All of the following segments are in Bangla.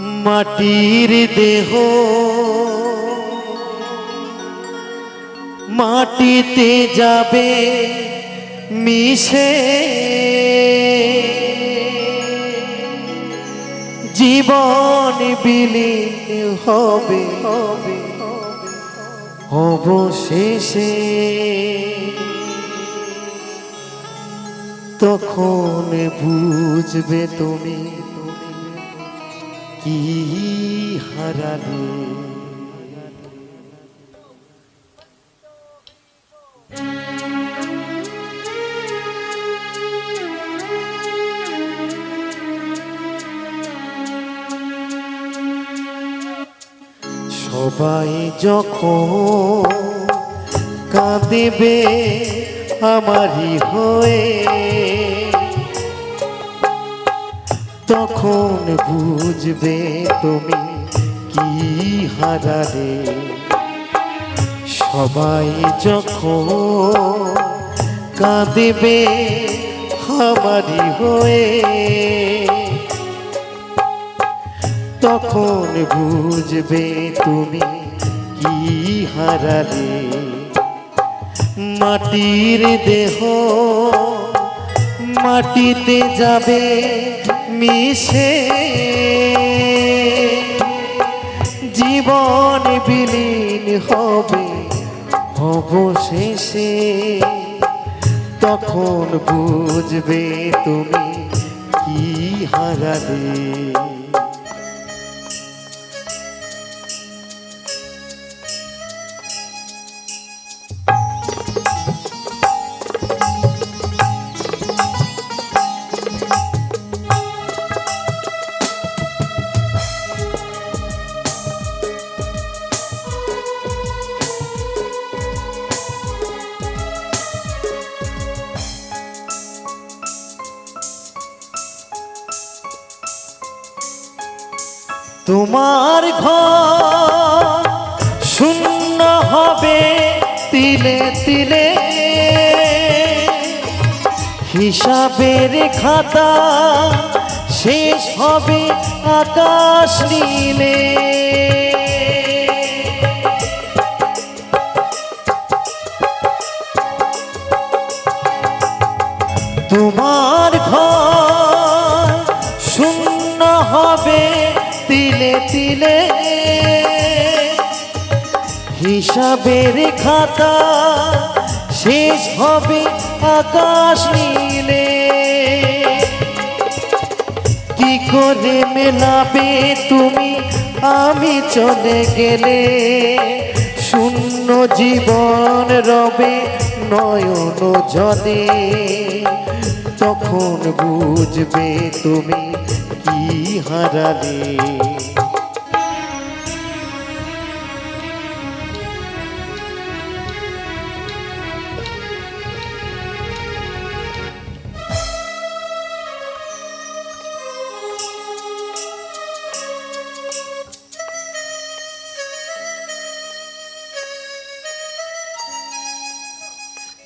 মাটির দেহ। মাটিতে যাবে মিশে। জীবন বিলীন হবে হবে অবশেষে। তখন বুঝবে তুমি কি হারালে? সবাই যখন কাঁদেবে আমারই হয়ে তখন বুঝবে তুমি কি হারালে। সবাই যখন কাঁদেবে আমারই হয়ে। তখন বুঝবে তুমি কি হারালে। মাটির দেহ মাটিতে যাবে মিশে জীবন বিলীন হবে অবশেষে তখন বুঝবে তুমি কি হারালে। তোমার ঘর শূন্য হবে তিলে তিলে। হিসাবের খাতা শেষ হবে আকাশ নীলে। তোমার ঘর তিলে হিসাবের খাতা শেষ হবে আকাশ নীলে। কি করে মেলাবে তুমি? আমি চলে গেলে শূন্য জীবন রবে নয়ন জলে। তখন বুঝবে তুমি কি হারালে।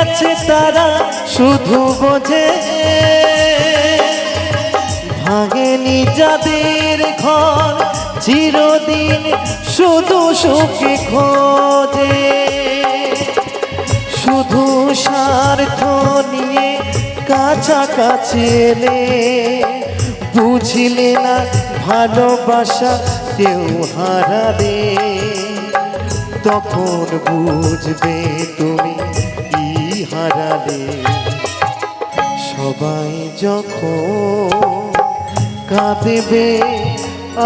গেছে তারা, শুধু বোঝে। ভাঙেনি যাদের ঘর, চিরদিন শুধু সুখে খোঁজে। শুধু স্বার্থ নিয়ে কাছাকাছি এলে। বুঝলে না ভালোবাসা কেউ হারালে তখন বুঝবে তুমি যখন কাঁদেবে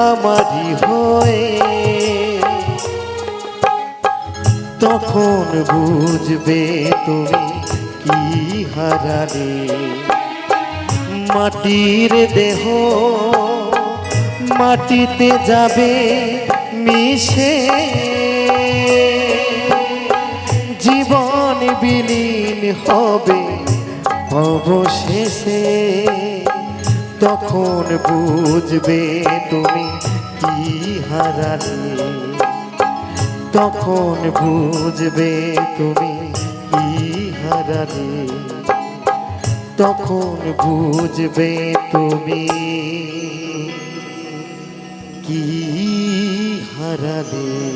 আমারই হয়ে, তখন বুঝবে তুমি কি হারালে। মাটির দেহ মাটিতে যাবে মিশে। জীবন বিলীন হবে অবশেষে তখন বুঝবে তুমি কি হারালে। তখন বুঝবে তুমি কি হারালে। তখন বুঝবে তুমি কি হারালে।